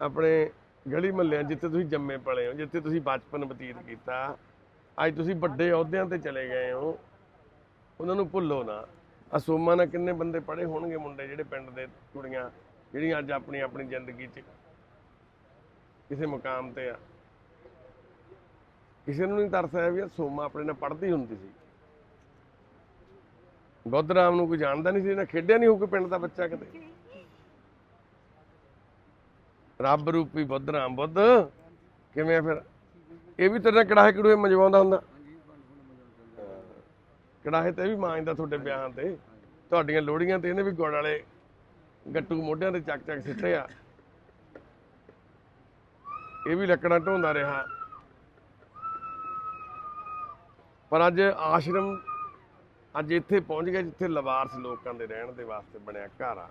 [SPEAKER 1] ਆਪਣੇ ਗਲੀ ਮਹੱਲਿਆਂ ਜਿੱਥੇ ਤੁਸੀਂ ਜੰਮੇ ਪਲੇ ਹੋ, ਜਿੱਥੇ ਤੁਸੀਂ ਬਚਪਨ ਬਤੀਤ ਕੀਤਾ, ਅੱਜ ਤੁਸੀਂ ਵੱਡੇ ਅਹੁਦਿਆਂ ਤੇ ਚਲੇ ਗਏ ਹੋ, ਉਹਨਾਂ ਨੂੰ ਭੁੱਲੋ ਨਾ। ਆ ਨਾਲ ਕਿੰਨੇ ਬੰਦੇ ਪੜੇ ਹੋਣਗੇ ਮੁੰਡੇ ਜਿਹੜੇ ਪਿੰਡ ਦੇ ਕੁੜੀਆਂ, ਜਿਹੜੀਆਂ ਅੱਜ ਆਪਣੀ ਆਪਣੀ ਜ਼ਿੰਦਗੀ 'ਚ ਕਿਸੇ ਮੁਕਾਮ ਤੇ ਆ। ਕਿਸੇ ਨੂੰ ਨਹੀਂ ਤਰਸ ਆਇਆ ਵੀ ਸੋਮਾ ਆਪਣੇ ਨਾਲ ਪੜਦੀ ਹੁੰਦੀ ਸੀ। ਬੁੱਧ ਰਾਮ ਨੂੰ ਕੋਈ ਜਾਣਦਾ ਨਹੀਂ ਸੀ, ਨਾ ਖੇਡਿਆ ਨਹੀਂ ਹੋ ਕੋਈ ਪਿੰਡ ਦਾ ਬੱਚਾ ਕਿਤੇ। ਰੱਬ ਰੂਪੀ ਬੁੱਧ ਰਾਮ ਬੁੱਧ। ਕਿਵੇਂ ਆ ਫਿਰ? ਇਹ ਵੀ ਤੇਰੇ ਨਾਲ ਕੜਾਹੇ ਕੜੂਏ ਮਜਵਾਉਂਦਾ ਹੁੰਦਾ। ਕੜਾਹੇ ਤੇ ਵੀ ਮਾਂਜਦਾ ਤੁਹਾਡੇ ਵਿਆਹਾਂ ਤੇ। ਤੁਹਾਡੀਆਂ ਲੋੜੀਆਂ ਤੇ ਇਹਨੇ ਵੀ ਗੁੜ ਵਾਲੇ ਗੱਟੂ ਮੋਢਿਆਂ ਤੇ ਚੱਕ ਚੱਕ ਸਿੱਟੇ ਆ। ਇਹ ਵੀ ਲੱਕੜਾਂ ਢੋਂਦਾ ਰਿਹਾ। ਪਰ ਅੱਜ ਆਸ਼ਰਮ, ਅੱਜ ਇੱਥੇ ਪਹੁੰਚ ਗਿਆ ਜਿੱਥੇ ਲਵਾਰਸ ਲੋਕਾਂ ਦੇ ਰਹਿਣ ਦੇ ਵਾਸਤੇ ਬਣਿਆ ਘਰ ਆ।